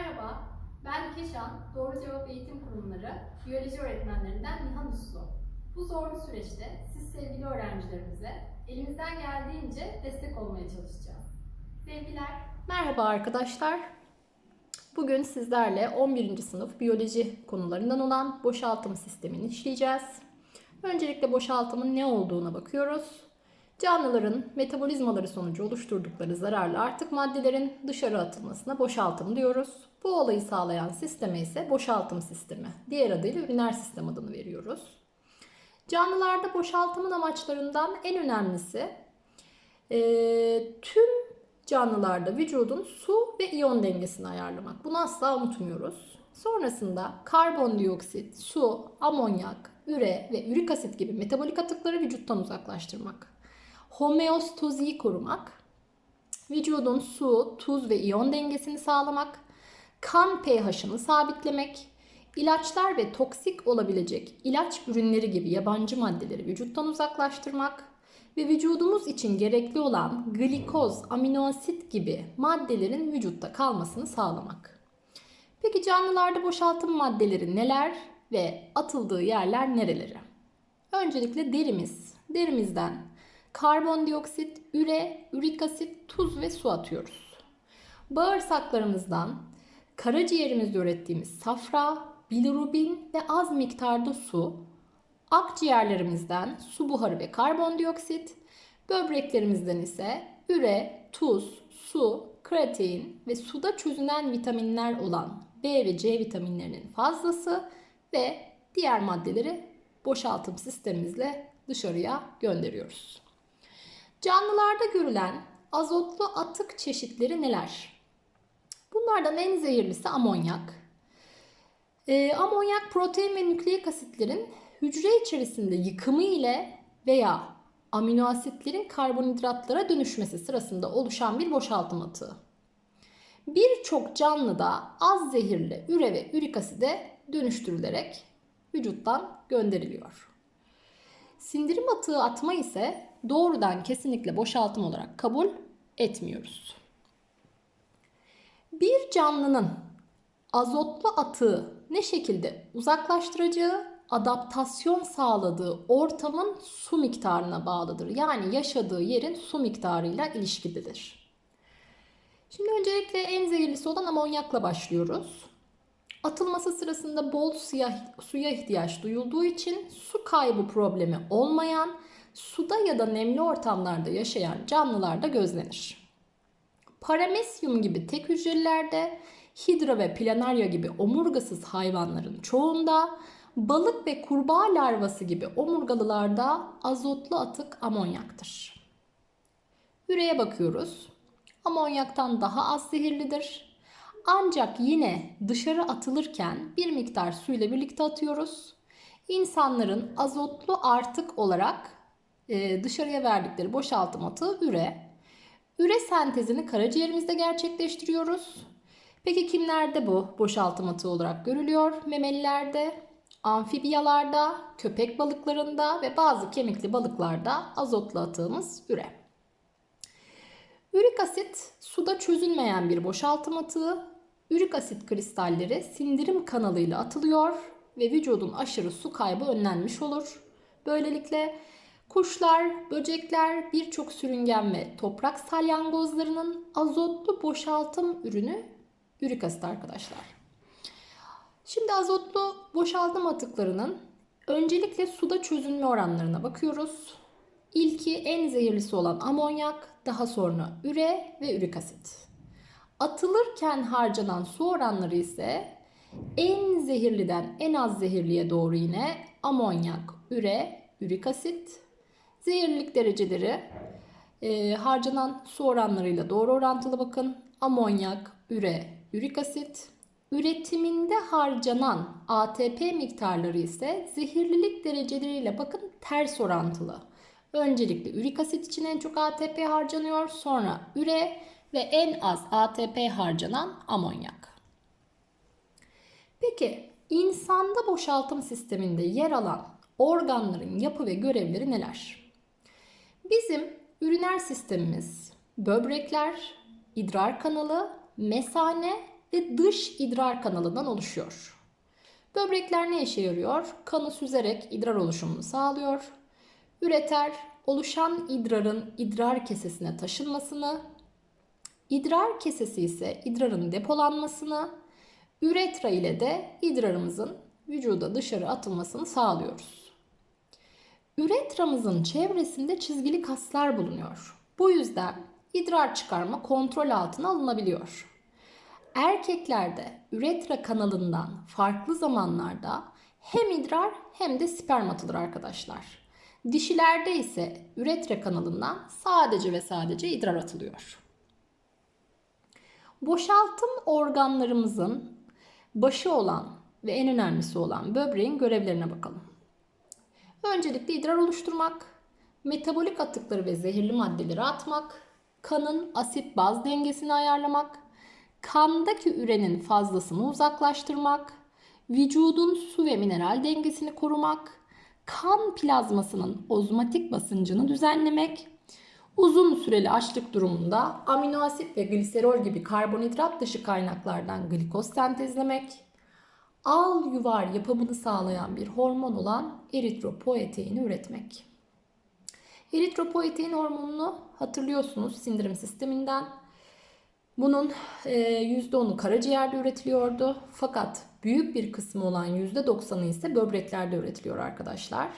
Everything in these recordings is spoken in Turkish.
Merhaba, ben Keşan, Doğru Cevap Eğitim Kurumları Biyoloji Öğretmenlerinden Nihan Uslu. Bu zorlu süreçte siz sevgili öğrencilerimize elimizden geldiğince destek olmaya çalışacağız. Sevgiler. Merhaba arkadaşlar. Bugün sizlerle 11. sınıf biyoloji konularından olan boşaltım sistemini işleyeceğiz. Öncelikle boşaltımın ne olduğuna bakıyoruz. Canlıların metabolizmaları sonucu oluşturdukları zararlı artık maddelerin dışarı atılmasına boşaltım diyoruz. Bu olayı sağlayan sisteme ise boşaltım sistemi, diğer adıyla üriner sistem adını veriyoruz. Canlılarda boşaltımın amaçlarından en önemlisi eee, tüm canlılarda vücudun su ve iyon dengesini ayarlamak. Bunu asla unutmuyoruz. Sonrasında karbondioksit, su, amonyak, üre ve ürik asit gibi metabolik atıkları vücuttan uzaklaştırmak. Homeostaziyi korumak, vücudun su, tuz ve iyon dengesini sağlamak, kan pH'ını sabitlemek, ilaçlar ve toksik olabilecek ilaç ürünleri gibi yabancı maddeleri vücuttan uzaklaştırmak ve vücudumuz için gerekli olan glikoz, aminoasit gibi maddelerin vücutta kalmasını sağlamak. Peki canlılarda boşaltım maddeleri neler ve atıldığı yerler nereleri? Öncelikle derimiz. Derimizden karbondioksit, üre, ürik asit, tuz ve su atıyoruz. Bağırsaklarımızdan karaciğerimizde ürettiğimiz safra, bilirubin ve az miktarda su, akciğerlerimizden su buharı ve karbondioksit, böbreklerimizden ise üre, tuz, su, kreatin ve suda çözünen vitaminler olan B ve C vitaminlerinin fazlası ve diğer maddeleri boşaltım sistemimizle dışarıya gönderiyoruz. Canlılarda görülen azotlu atık çeşitleri neler? Bunlardan en zehirlisi amonyak. Ee, amonyak protein ve nükleik asitlerin hücre içerisinde yıkımı ile veya amino asitlerin karbonhidratlara dönüşmesi sırasında oluşan bir boşaltım atığı. Birçok canlıda az zehirli üre ve ürik aside dönüştürülerek vücuttan gönderiliyor. Sindirim atığı atma ise doğrudan kesinlikle boşaltım olarak kabul etmiyoruz. Bir canlının azotlu atığı ne şekilde uzaklaştıracağı adaptasyon sağladığı ortamın su miktarına bağlıdır. Yani yaşadığı yerin su miktarıyla ilişkilidir. Şimdi öncelikle en zehirlisi olan amonyakla başlıyoruz. Atılması sırasında bol suya, suya ihtiyaç duyulduğu için su kaybı problemi olmayan, suda ya da nemli ortamlarda yaşayan canlılarda gözlenir. Paramesyum gibi tek hücrelilerde, hidra ve planarya gibi omurgasız hayvanların çoğunda, balık ve kurbağa larvası gibi omurgalılarda azotlu atık amonyaktır. Üreye bakıyoruz. Amonyaktan daha az zehirlidir. Ancak yine dışarı atılırken bir miktar suyla birlikte atıyoruz. İnsanların azotlu artık olarak e, dışarıya verdikleri boşaltım atığı üre. Üre sentezini karaciğerimizde gerçekleştiriyoruz. Peki kimlerde bu boşaltım atığı olarak görülüyor? Memelilerde, amfibiyalarda, köpek balıklarında ve bazı kemikli balıklarda azotlu atığımız üre. Ürik asit suda çözünmeyen bir boşaltım atığı. Ürik asit kristalleri sindirim kanalıyla atılıyor ve vücudun aşırı su kaybı önlenmiş olur. Böylelikle kuşlar, böcekler, birçok sürüngen ve toprak salyangozlarının azotlu boşaltım ürünü ürik asit arkadaşlar. Şimdi azotlu boşaltım atıklarının öncelikle suda çözünme oranlarına bakıyoruz. İlki en zehirlisi olan amonyak, daha sonra üre ve ürik asit. Atılırken harcanan su oranları ise en zehirliden en az zehirliye doğru yine amonyak, üre, ürik asit. Zehirlilik dereceleri e, harcanan su oranlarıyla doğru orantılı bakın. Amonyak, üre, ürik asit. Üretiminde harcanan ATP miktarları ise zehirlilik dereceleriyle bakın ters orantılı. Öncelikle ürik asit için en çok ATP harcanıyor, sonra üre ve en az ATP harcanan amonyak. Peki insanda boşaltım sisteminde yer alan organların yapı ve görevleri neler? Bizim üriner sistemimiz böbrekler, idrar kanalı, mesane ve dış idrar kanalından oluşuyor. Böbrekler ne işe yarıyor? Kanı süzerek idrar oluşumunu sağlıyor. Üreter, oluşan idrarın idrar kesesine taşınmasını, idrar kesesi ise idrarın depolanmasını, üretra ile de idrarımızın vücuda dışarı atılmasını sağlıyoruz. Üretramızın çevresinde çizgili kaslar bulunuyor. Bu yüzden idrar çıkarma kontrol altına alınabiliyor. Erkeklerde üretra kanalından farklı zamanlarda hem idrar hem de sperm atılır arkadaşlar. Dişilerde ise üretra kanalından sadece ve sadece idrar atılıyor. Boşaltım organlarımızın başı olan ve en önemlisi olan böbreğin görevlerine bakalım. Öncelikle idrar oluşturmak, metabolik atıkları ve zehirli maddeleri atmak, kanın asit baz dengesini ayarlamak, kandaki ürenin fazlasını uzaklaştırmak, vücudun su ve mineral dengesini korumak, kan plazmasının ozmotik basıncını düzenlemek, uzun süreli açlık durumunda amino asit ve gliserol gibi karbonhidrat dışı kaynaklardan glikoz sentezlemek, al yuvar yapımını sağlayan bir hormon olan eritropoeteini üretmek. Eritropoetin hormonunu hatırlıyorsunuz sindirim sisteminden. Bunun %10'u karaciğerde üretiliyordu. Fakat büyük bir kısmı olan %90'ı ise böbreklerde üretiliyor arkadaşlar.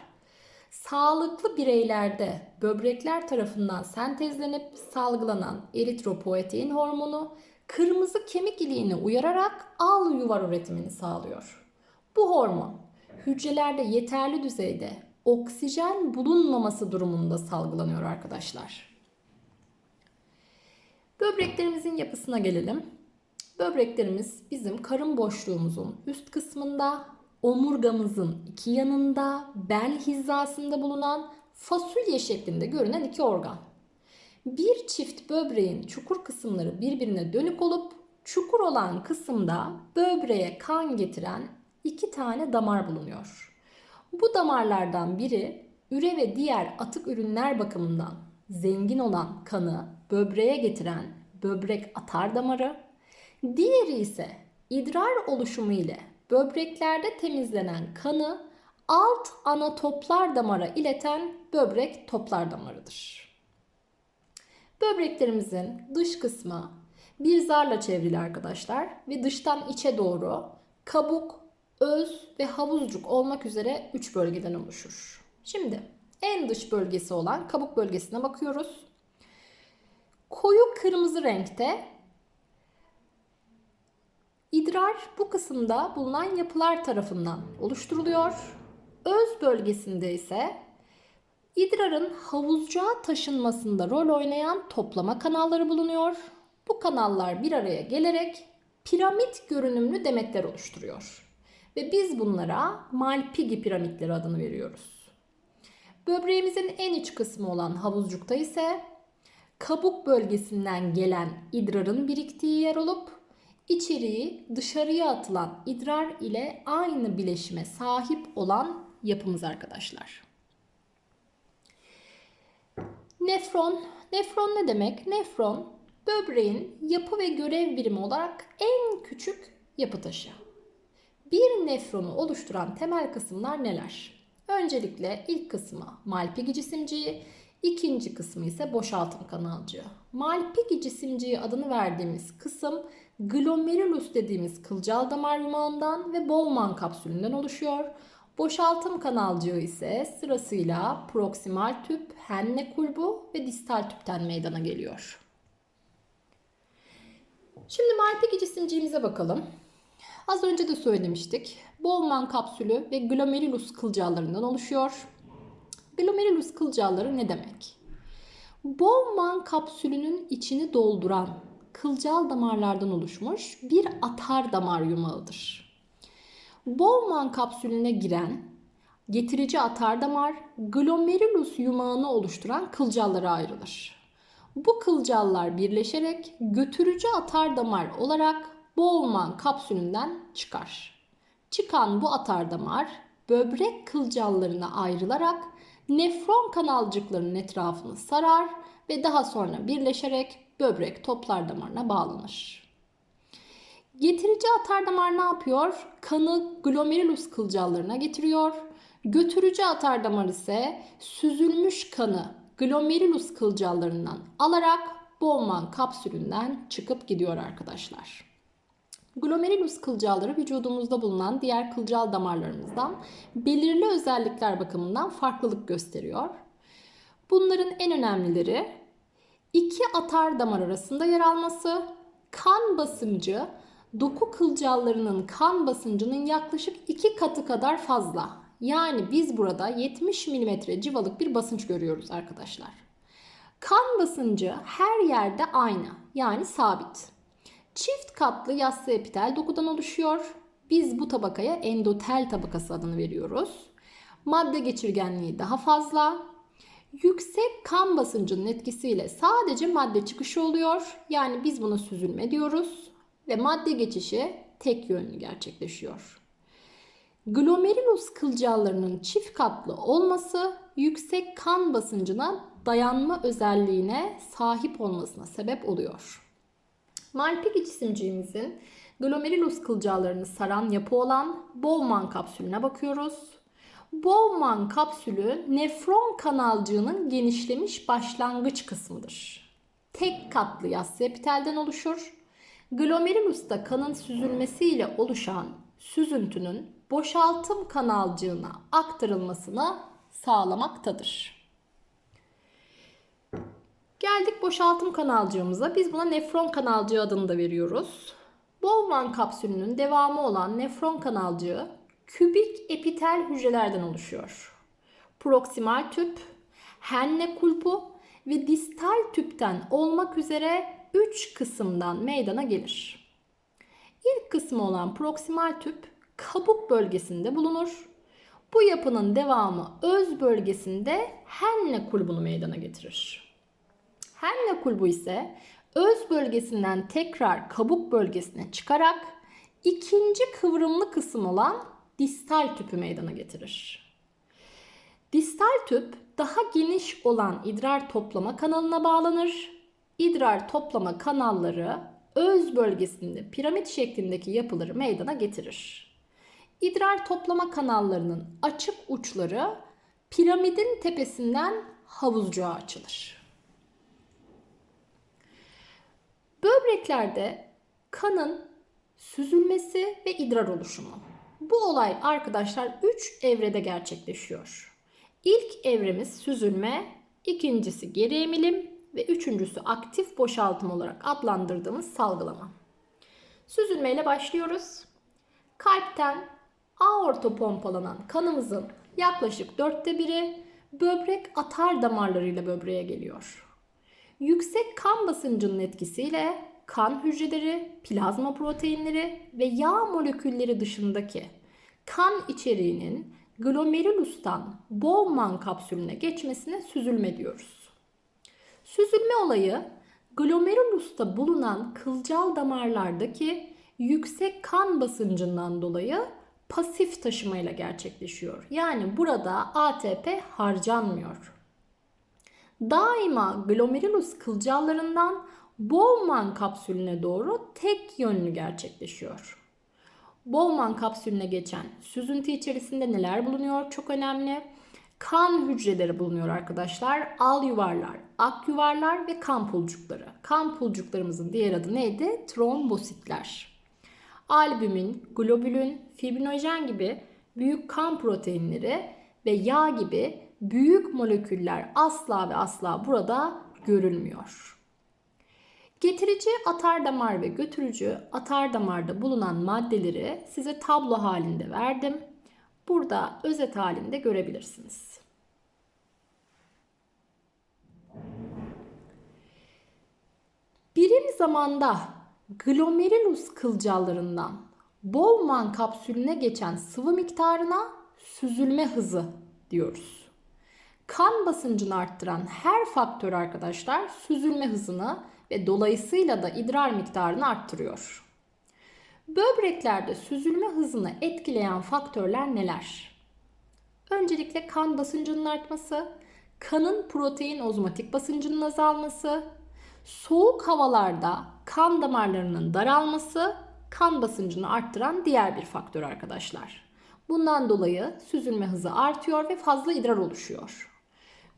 Sağlıklı bireylerde böbrekler tarafından sentezlenip salgılanan eritropoetin hormonu kırmızı kemik iliğini uyararak al yuvar üretimini sağlıyor. Bu hormon hücrelerde yeterli düzeyde oksijen bulunmaması durumunda salgılanıyor arkadaşlar. Böbreklerimizin yapısına gelelim. Böbreklerimiz bizim karın boşluğumuzun üst kısmında, omurgamızın iki yanında, bel hizasında bulunan fasulye şeklinde görünen iki organ. Bir çift böbreğin çukur kısımları birbirine dönük olup çukur olan kısımda böbreğe kan getiren iki tane damar bulunuyor. Bu damarlardan biri üre ve diğer atık ürünler bakımından zengin olan kanı böbreğe getiren böbrek atar damarı, diğeri ise idrar oluşumu ile böbreklerde temizlenen kanı alt ana toplar damara ileten böbrek toplar damarıdır. Böbreklerimizin dış kısmı bir zarla çevrili arkadaşlar ve dıştan içe doğru kabuk, öz ve havuzcuk olmak üzere 3 bölgeden oluşur. Şimdi en dış bölgesi olan kabuk bölgesine bakıyoruz. Koyu kırmızı renkte idrar bu kısımda bulunan yapılar tarafından oluşturuluyor. Öz bölgesinde ise idrarın havuzcuğa taşınmasında rol oynayan toplama kanalları bulunuyor. Bu kanallar bir araya gelerek piramit görünümlü demetler oluşturuyor. Ve biz bunlara Malpighi piramitleri adını veriyoruz. Böbreğimizin en iç kısmı olan havuzcukta ise kabuk bölgesinden gelen idrarın biriktiği yer olup içeriği dışarıya atılan idrar ile aynı bileşime sahip olan yapımız arkadaşlar. Nefron, nefron ne demek? Nefron böbreğin yapı ve görev birimi olarak en küçük yapı taşı. Bir nefronu oluşturan temel kısımlar neler? Öncelikle ilk kısmı Malpighi cisimciği, ikinci kısmı ise boşaltım kanalcığı. Malpighi cisimciği adını verdiğimiz kısım glomerulus dediğimiz kılcal damar yumağından ve Bowman kapsülünden oluşuyor. Boşaltım kanalcığı ise sırasıyla proksimal tüp, Henle kulbu ve distal tüpten meydana geliyor. Şimdi Malpighi cisimciğimize bakalım. Az önce de söylemiştik. Bowman kapsülü ve glomerulus kılcallarından oluşuyor. Glomerulus kılcalları ne demek? Bowman kapsülünün içini dolduran kılcal damarlardan oluşmuş bir atar damar yumağıdır. Bowman kapsülüne giren getirici atar damar glomerulus yumağını oluşturan kılcallara ayrılır. Bu kılcallar birleşerek götürücü atar damar olarak Bowman kapsülünden çıkar. Çıkan bu atar damar böbrek kılcallarına ayrılarak nefron kanalcıklarının etrafını sarar ve daha sonra birleşerek böbrek toplar damarına bağlanır. Getirici atardamar ne yapıyor? Kanı glomerulus kılcallarına getiriyor. Götürücü atardamar ise süzülmüş kanı glomerulus kılcallarından alarak Bowman kapsülünden çıkıp gidiyor arkadaşlar. Glomerulus kılcalları vücudumuzda bulunan diğer kılcal damarlarımızdan belirli özellikler bakımından farklılık gösteriyor. Bunların en önemlileri iki atar damar arasında yer alması, kan basıncı doku kılcallarının kan basıncının yaklaşık iki katı kadar fazla. Yani biz burada 70 mm civalık bir basınç görüyoruz arkadaşlar. Kan basıncı her yerde aynı yani sabit. Çift katlı yassı epitel dokudan oluşuyor. Biz bu tabakaya endotel tabakası adını veriyoruz. Madde geçirgenliği daha fazla. Yüksek kan basıncının etkisiyle sadece madde çıkışı oluyor. Yani biz buna süzülme diyoruz ve madde geçişi tek yönlü gerçekleşiyor. Glomerulus kılcallarının çift katlı olması yüksek kan basıncına dayanma özelliğine sahip olmasına sebep oluyor. Malpighi cisimciğimizin glomerulus kılcallarını saran yapı olan Bowman kapsülüne bakıyoruz. Bowman kapsülü nefron kanalcığının genişlemiş başlangıç kısmıdır. Tek katlı yassı epitelden oluşur. Glomerulusta kanın süzülmesiyle oluşan süzüntünün boşaltım kanalcığına aktarılmasını sağlamaktadır. Geldik boşaltım kanalcığımıza. Biz buna nefron kanalcığı adını da veriyoruz. Bowman kapsülünün devamı olan nefron kanalcığı kübik epitel hücrelerden oluşuyor. Proksimal tüp, henne kulpu ve distal tüpten olmak üzere 3 kısımdan meydana gelir. İlk kısmı olan proksimal tüp kabuk bölgesinde bulunur. Bu yapının devamı öz bölgesinde henne kulbunu meydana getirir. Henne kulbu ise öz bölgesinden tekrar kabuk bölgesine çıkarak ikinci kıvrımlı kısım olan distal tüpü meydana getirir. Distal tüp daha geniş olan idrar toplama kanalına bağlanır. İdrar toplama kanalları öz bölgesinde piramit şeklindeki yapıları meydana getirir. İdrar toplama kanallarının açık uçları piramidin tepesinden havuzcuğa açılır. Böbreklerde kanın süzülmesi ve idrar oluşumu. Bu olay arkadaşlar 3 evrede gerçekleşiyor. İlk evremiz süzülme, ikincisi geri emilim ve üçüncüsü aktif boşaltım olarak adlandırdığımız salgılama. Süzülmeyle başlıyoruz. Kalpten aorta pompalanan kanımızın yaklaşık dörtte biri böbrek atar damarlarıyla böbreğe geliyor. Yüksek kan basıncının etkisiyle kan hücreleri, plazma proteinleri ve yağ molekülleri dışındaki kan içeriğinin glomerulustan Bowman kapsülüne geçmesine süzülme diyoruz. Süzülme olayı glomerulusta bulunan kılcal damarlardaki yüksek kan basıncından dolayı pasif taşımayla gerçekleşiyor. Yani burada ATP harcanmıyor. Daima glomerulus kılcallarından Bowman kapsülüne doğru tek yönlü gerçekleşiyor. Bowman kapsülüne geçen süzüntü içerisinde neler bulunuyor? Çok önemli. Kan hücreleri bulunuyor arkadaşlar. Al yuvarlar, ak yuvarlar ve kan pulcukları. Kan pulcuklarımızın diğer adı neydi? Trombositler. Albümin, globülün, fibrinojen gibi büyük kan proteinleri ve yağ gibi büyük moleküller asla ve asla burada görülmüyor. Getirici atardamar ve götürücü atardamarda bulunan maddeleri size tablo halinde verdim. Burada özet halinde görebilirsiniz. Birim zamanda glomerulus kılcallarından Bowman kapsülüne geçen sıvı miktarına süzülme hızı diyoruz. Kan basıncını arttıran her faktör arkadaşlar süzülme hızını ve dolayısıyla da idrar miktarını arttırıyor. Böbreklerde süzülme hızını etkileyen faktörler neler? Öncelikle kan basıncının artması, kanın protein ozmotik basıncının azalması, soğuk havalarda kan damarlarının daralması kan basıncını arttıran diğer bir faktör arkadaşlar. Bundan dolayı süzülme hızı artıyor ve fazla idrar oluşuyor.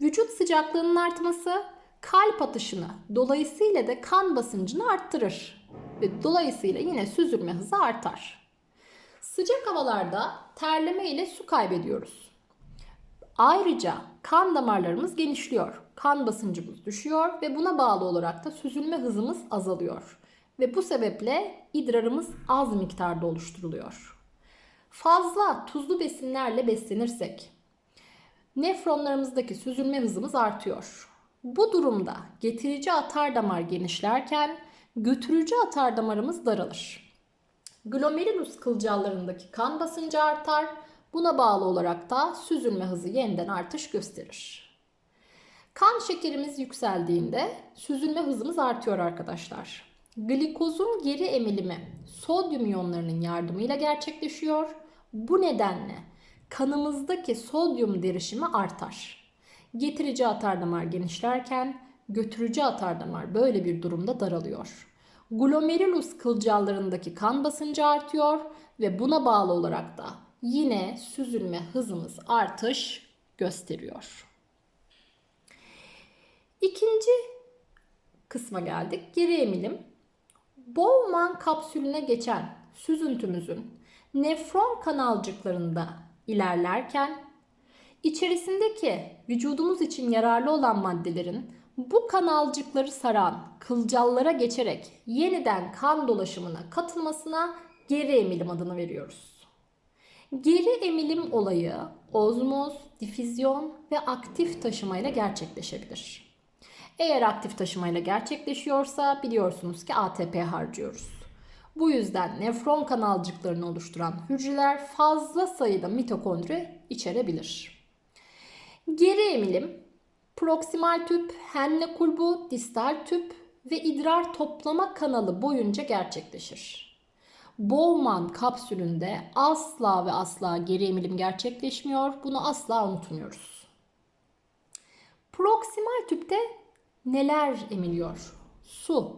Vücut sıcaklığının artması kalp atışını dolayısıyla da kan basıncını arttırır ve dolayısıyla yine süzülme hızı artar. Sıcak havalarda terleme ile su kaybediyoruz. Ayrıca kan damarlarımız genişliyor. Kan basıncımız düşüyor ve buna bağlı olarak da süzülme hızımız azalıyor. Ve bu sebeple idrarımız az miktarda oluşturuluyor. Fazla tuzlu besinlerle beslenirsek nefronlarımızdaki süzülme hızımız artıyor. Bu durumda getirici atar damar genişlerken götürücü atar damarımız daralır. Glomerulus kılcallarındaki kan basıncı artar. Buna bağlı olarak da süzülme hızı yeniden artış gösterir. Kan şekerimiz yükseldiğinde süzülme hızımız artıyor arkadaşlar. Glikozun geri emilimi sodyum iyonlarının yardımıyla gerçekleşiyor. Bu nedenle kanımızdaki sodyum derişimi artar. Getirici atardamar genişlerken götürücü atardamar böyle bir durumda daralıyor. Glomerulus kılcallarındaki kan basıncı artıyor ve buna bağlı olarak da yine süzülme hızımız artış gösteriyor. İkinci kısma geldik. Geri emilim. Bowman kapsülüne geçen süzüntümüzün nefron kanalcıklarında ilerlerken içerisindeki vücudumuz için yararlı olan maddelerin bu kanalcıkları saran kılcallara geçerek yeniden kan dolaşımına katılmasına geri emilim adını veriyoruz. Geri emilim olayı ozmoz, difüzyon ve aktif taşımayla gerçekleşebilir. Eğer aktif taşımayla gerçekleşiyorsa biliyorsunuz ki ATP harcıyoruz. Bu yüzden nefron kanalcıklarını oluşturan hücreler fazla sayıda mitokondri içerebilir. Geri emilim proksimal tüp, Henle kulbu, distal tüp ve idrar toplama kanalı boyunca gerçekleşir. Bowman kapsülünde asla ve asla geri emilim gerçekleşmiyor. Bunu asla unutmuyoruz. Proksimal tüpte neler emiliyor? Su,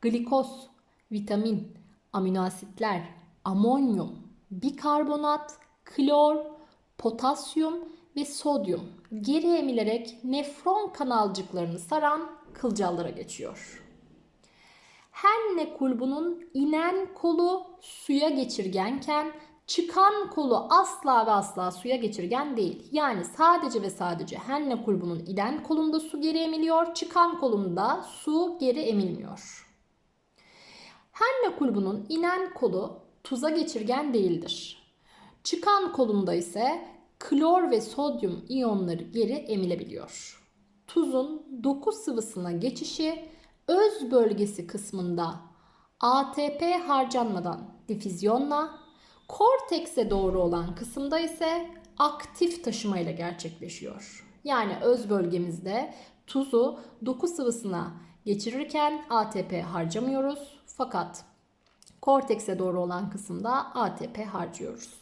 glikoz, vitamin, amino asitler, amonyum, bikarbonat, klor, potasyum ve sodyum geri emilerek nefron kanalcıklarını saran kılcallara geçiyor. Henne kulbunun inen kolu suya geçirgenken çıkan kolu asla ve asla suya geçirgen değil. Yani sadece ve sadece henne kulbunun inen kolunda su geri emiliyor, çıkan kolunda su geri emilmiyor. Henne kulbunun inen kolu tuza geçirgen değildir. Çıkan kolunda ise klor ve sodyum iyonları geri emilebiliyor. Tuzun doku sıvısına geçişi öz bölgesi kısmında ATP harcanmadan difüzyonla, kortekse doğru olan kısımda ise aktif taşımayla gerçekleşiyor. Yani öz bölgemizde tuzu doku sıvısına geçirirken ATP harcamıyoruz fakat kortekse doğru olan kısımda ATP harcıyoruz.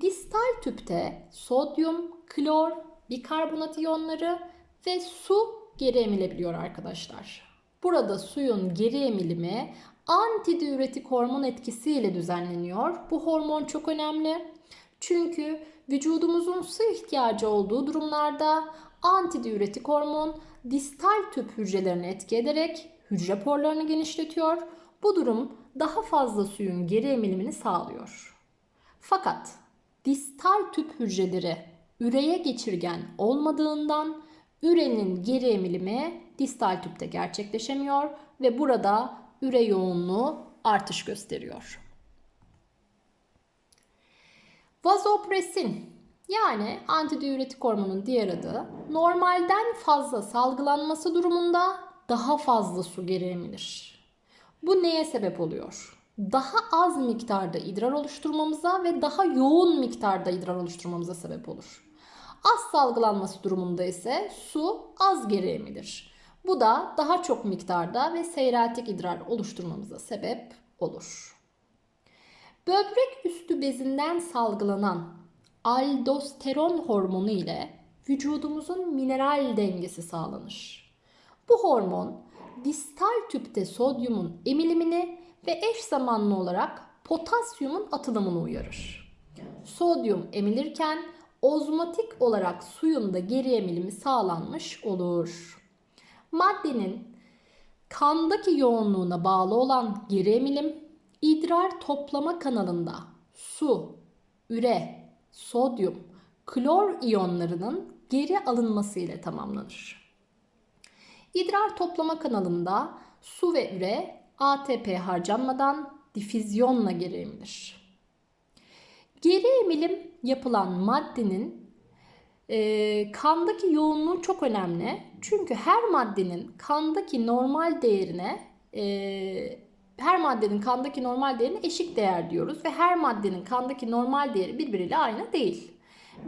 Distal tüpte sodyum, klor, bikarbonat iyonları ve su geri emilebiliyor arkadaşlar. Burada suyun geri emilimi antidiüretik hormon etkisiyle düzenleniyor. Bu hormon çok önemli. Çünkü vücudumuzun su ihtiyacı olduğu durumlarda antidiüretik hormon distal tüp hücrelerini etki ederek hücre porlarını genişletiyor. Bu durum daha fazla suyun geri emilimini sağlıyor. Fakat distal tüp hücreleri üreye geçirgen olmadığından ürenin geri emilimi distal tüpte gerçekleşemiyor ve burada üre yoğunluğu artış gösteriyor. Vazopresin yani antidiüretik hormonun diğer adı normalden fazla salgılanması durumunda daha fazla su geri emilir. Bu neye sebep oluyor? Daha az miktarda idrar oluşturmamıza ve daha yoğun miktarda idrar oluşturmamıza sebep olur. Az salgılanması durumunda ise su az geri emilir. Bu da daha çok miktarda ve seyreltik idrar oluşturmamıza sebep olur. Böbrek üstü bezinden salgılanan aldosteron hormonu ile vücudumuzun mineral dengesi sağlanır. Bu hormon distal tüpte sodyumun emilimini ve eş zamanlı olarak potasyumun atılımını uyarır. Sodyum emilirken ozmotik olarak suyun da geri emilimi sağlanmış olur. Maddenin kandaki yoğunluğuna bağlı olan geri emilim idrar toplama kanalında su, üre, sodyum, klor iyonlarının geri alınması ile tamamlanır. İdrar toplama kanalında su ve üre ATP harcanmadan difüzyonla geri emilir. Geri emilim yapılan maddenin e, kandaki yoğunluğu çok önemli. Çünkü her maddenin kandaki normal değerine e, her maddenin kandaki normal değerine eşik değer diyoruz ve her maddenin kandaki normal değeri birbiriyle aynı değil.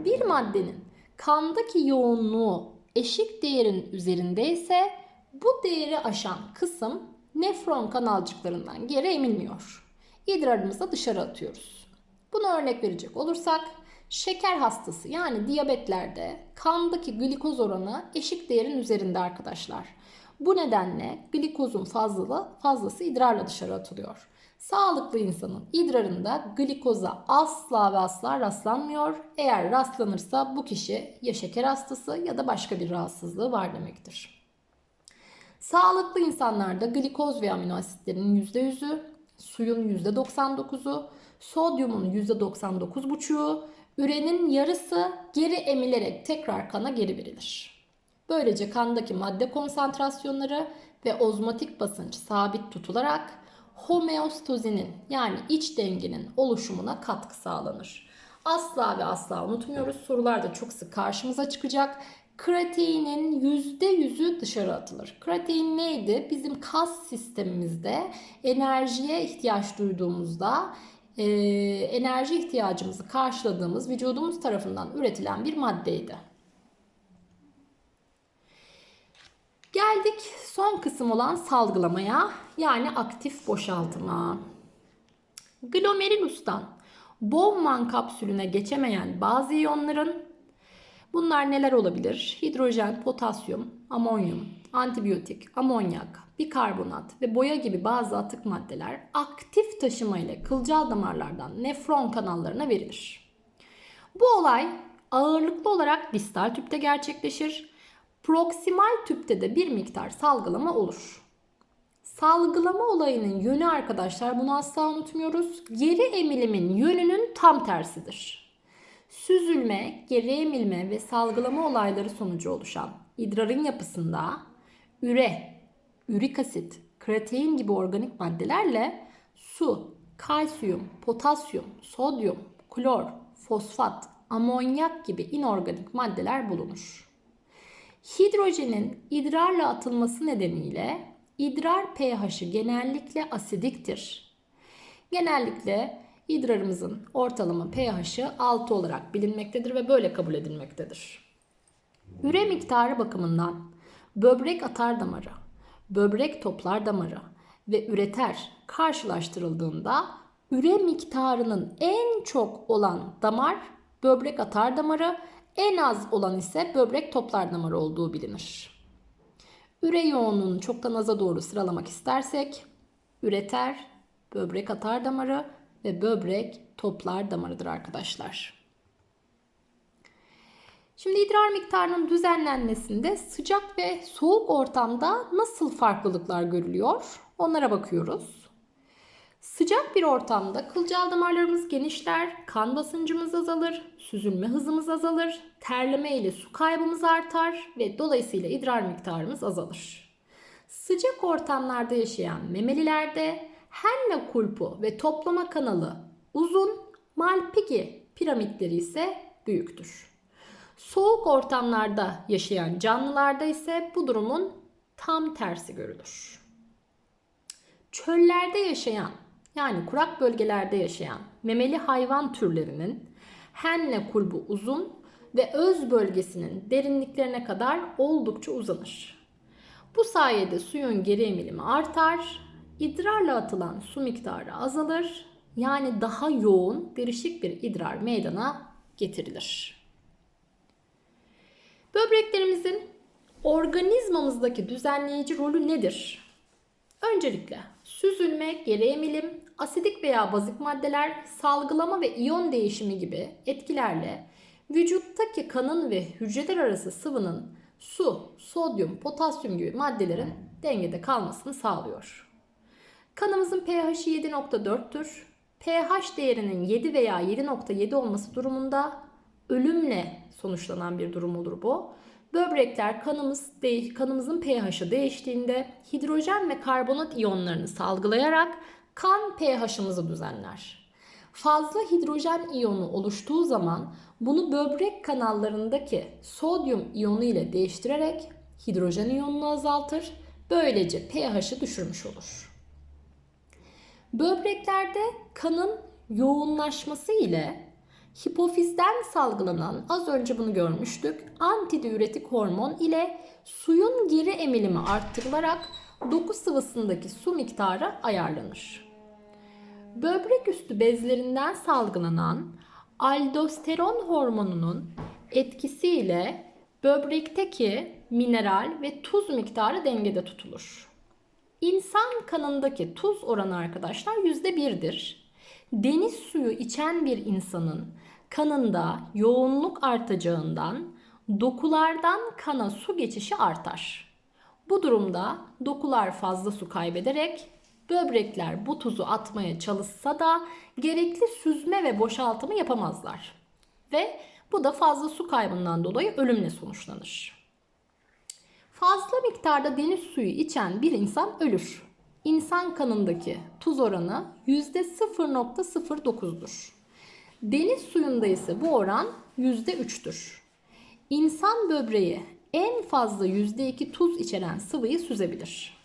Bir maddenin kandaki yoğunluğu eşik değerin üzerindeyse bu değeri aşan kısım nefron kanalcıklarından geri emilmiyor. İdrarımızı dışarı atıyoruz. Buna örnek verecek olursak şeker hastası yani diyabetlerde kandaki glikoz oranı eşik değerin üzerinde arkadaşlar. Bu nedenle glikozun fazlalığı fazlası idrarla dışarı atılıyor. Sağlıklı insanın idrarında glikoza asla ve asla rastlanmıyor. Eğer rastlanırsa bu kişi ya şeker hastası ya da başka bir rahatsızlığı var demektir. Sağlıklı insanlarda glikoz ve amino asitlerin %100'ü, suyun %99'u, sodyumun %99,5'u, ürenin yarısı geri emilerek tekrar kana geri verilir. Böylece kandaki madde konsantrasyonları ve ozmotik basınç sabit tutularak homeostazinin yani iç dengenin oluşumuna katkı sağlanır. Asla ve asla unutmuyoruz. Sorularda çok sık karşımıza çıkacak. Kreatinin %100'ü dışarı atılır. Kreatin neydi? Bizim kas sistemimizde enerjiye ihtiyaç duyduğumuzda e, enerji ihtiyacımızı karşıladığımız vücudumuz tarafından üretilen bir maddeydi. Geldik son kısım olan salgılamaya yani aktif boşaltıma. Glomerulus'tan Bowman kapsülüne geçemeyen bazı iyonların bunlar neler olabilir? Hidrojen, potasyum, amonyum, antibiyotik, amonyak, bikarbonat ve boya gibi bazı atık maddeler aktif taşıma ile kılcal damarlardan nefron kanallarına verilir. Bu olay ağırlıklı olarak distal tüpte gerçekleşir. Proksimal tüpte de bir miktar salgılama olur. Salgılama olayının yönü arkadaşlar bunu asla unutmuyoruz. Geri emilimin yönünün tam tersidir. Süzülme, geri emilme ve salgılama olayları sonucu oluşan idrarın yapısında üre, ürik asit, kreatin gibi organik maddelerle su, kalsiyum, potasyum, sodyum, klor, fosfat, amonyak gibi inorganik maddeler bulunur. Hidrojenin idrarla atılması nedeniyle idrar pH'i genellikle asidiktir. Genellikle idrarımızın ortalama pH'i 6 olarak bilinmektedir ve böyle kabul edilmektedir. Üre miktarı bakımından böbrek atar damarı, böbrek toplar damarı ve üreter karşılaştırıldığında üre miktarının en çok olan damar böbrek atar damarı, en az olan ise böbrek toplar damarı olduğu bilinir. Üre yoğunluğunu çoktan aza doğru sıralamak istersek üreter, böbrek atar damarı ve böbrek toplar damarıdır arkadaşlar. Şimdi idrar miktarının düzenlenmesinde sıcak ve soğuk ortamda nasıl farklılıklar görülüyor? Onlara bakıyoruz. Sıcak bir ortamda kılcal damarlarımız genişler, kan basıncımız azalır, süzülme hızımız azalır, terleme ile su kaybımız artar ve dolayısıyla idrar miktarımız azalır. Sıcak ortamlarda yaşayan memelilerde Henle kulpu ve toplama kanalı uzun, Malpighi piramitleri ise büyüktür. Soğuk ortamlarda yaşayan canlılarda ise bu durumun tam tersi görülür. Çöllerde yaşayan yani kurak bölgelerde yaşayan memeli hayvan türlerinin henle kulbu uzun ve öz bölgesinin derinliklerine kadar oldukça uzanır. Bu sayede suyun geri emilimi artar, idrarla atılan su miktarı azalır, yani daha yoğun, derişik bir idrar meydana getirilir. Böbreklerimizin organizmamızdaki düzenleyici rolü nedir? Öncelikle Süzülme, geri emilim, asidik veya bazik maddeler, salgılama ve iyon değişimi gibi etkilerle vücuttaki kanın ve hücreler arası sıvının su, sodyum, potasyum gibi maddelerin dengede kalmasını sağlıyor. Kanımızın pH'i 7.4'tür. pH değerinin 7 veya 7.7 olması durumunda ölümle sonuçlanan bir durum olur bu. Böbrekler kanımız değiş, kanımızın pH'i değiştiğinde hidrojen ve karbonat iyonlarını salgılayarak kan pH'ımızı düzenler. Fazla hidrojen iyonu oluştuğu zaman bunu böbrek kanallarındaki sodyum iyonu ile değiştirerek hidrojen iyonunu azaltır. Böylece pH'i düşürmüş olur. Böbreklerde kanın yoğunlaşması ile hipofizden salgılanan az önce bunu görmüştük antidiüretik hormon ile suyun geri emilimi arttırılarak doku sıvısındaki su miktarı ayarlanır. Böbrek üstü bezlerinden salgılanan aldosteron hormonunun etkisiyle böbrekteki mineral ve tuz miktarı dengede tutulur. İnsan kanındaki tuz oranı arkadaşlar %1'dir. Deniz suyu içen bir insanın kanında yoğunluk artacağından dokulardan kana su geçişi artar. Bu durumda dokular fazla su kaybederek böbrekler bu tuzu atmaya çalışsa da gerekli süzme ve boşaltımı yapamazlar. Ve bu da fazla su kaybından dolayı ölümle sonuçlanır. Fazla miktarda deniz suyu içen bir insan ölür. İnsan kanındaki tuz oranı %0.09'dur. Deniz suyunda ise bu oran %3'tür. İnsan böbreği en fazla %2 tuz içeren sıvıyı süzebilir.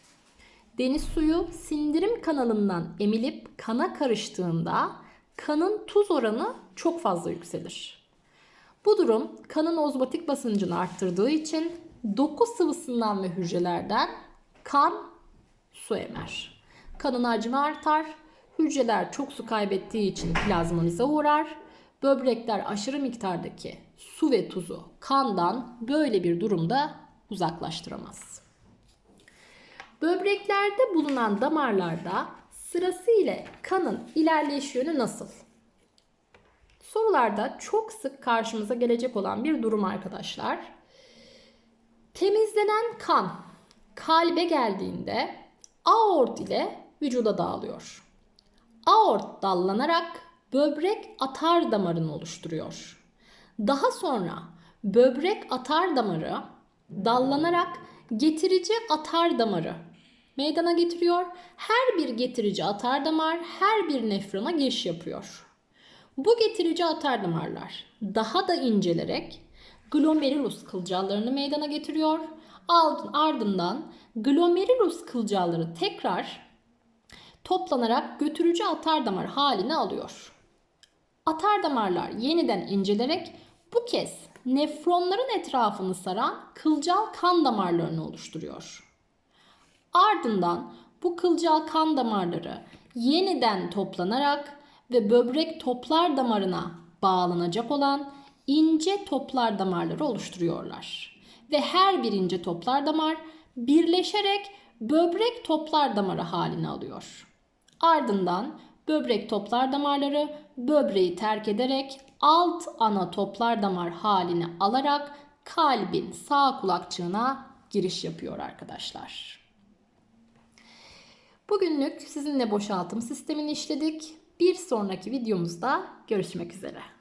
Deniz suyu sindirim kanalından emilip kana karıştığında kanın tuz oranı çok fazla yükselir. Bu durum kanın ozmotik basıncını arttırdığı için doku sıvısından ve hücrelerden kan su emer. Kanın hacmi artar, hücreler çok su kaybettiği için plazmonize uğrar. Böbrekler aşırı miktardaki su ve tuzu kandan böyle bir durumda uzaklaştıramaz. Böbreklerde bulunan damarlarda sırasıyla kanın ilerleyiş yönü nasıl? Sorularda çok sık karşımıza gelecek olan bir durum arkadaşlar. Temizlenen kan kalbe geldiğinde aort ile vücuda dağılıyor. Aort dallanarak böbrek atar damarını oluşturuyor. Daha sonra böbrek atar damarı dallanarak getirici atar damarı meydana getiriyor. Her bir getirici atar damar her bir nefrona giriş yapıyor. Bu getirici atar damarlar daha da incelerek glomerulus kılcallarını meydana getiriyor. Ardından glomerulus kılcalları tekrar toplanarak götürücü atar damar halini alıyor. Atar damarlar yeniden incelerek bu kez nefronların etrafını saran kılcal kan damarlarını oluşturuyor. Ardından bu kılcal kan damarları yeniden toplanarak ve böbrek toplar damarına bağlanacak olan ince toplar damarları oluşturuyorlar. Ve her bir ince toplar damar birleşerek böbrek toplar damarı halini alıyor. Ardından böbrek toplar damarları böbreği terk ederek alt ana toplar damar halini alarak kalbin sağ kulakçığına giriş yapıyor arkadaşlar. Bugünlük sizinle boşaltım sistemini işledik. Bir sonraki videomuzda görüşmek üzere.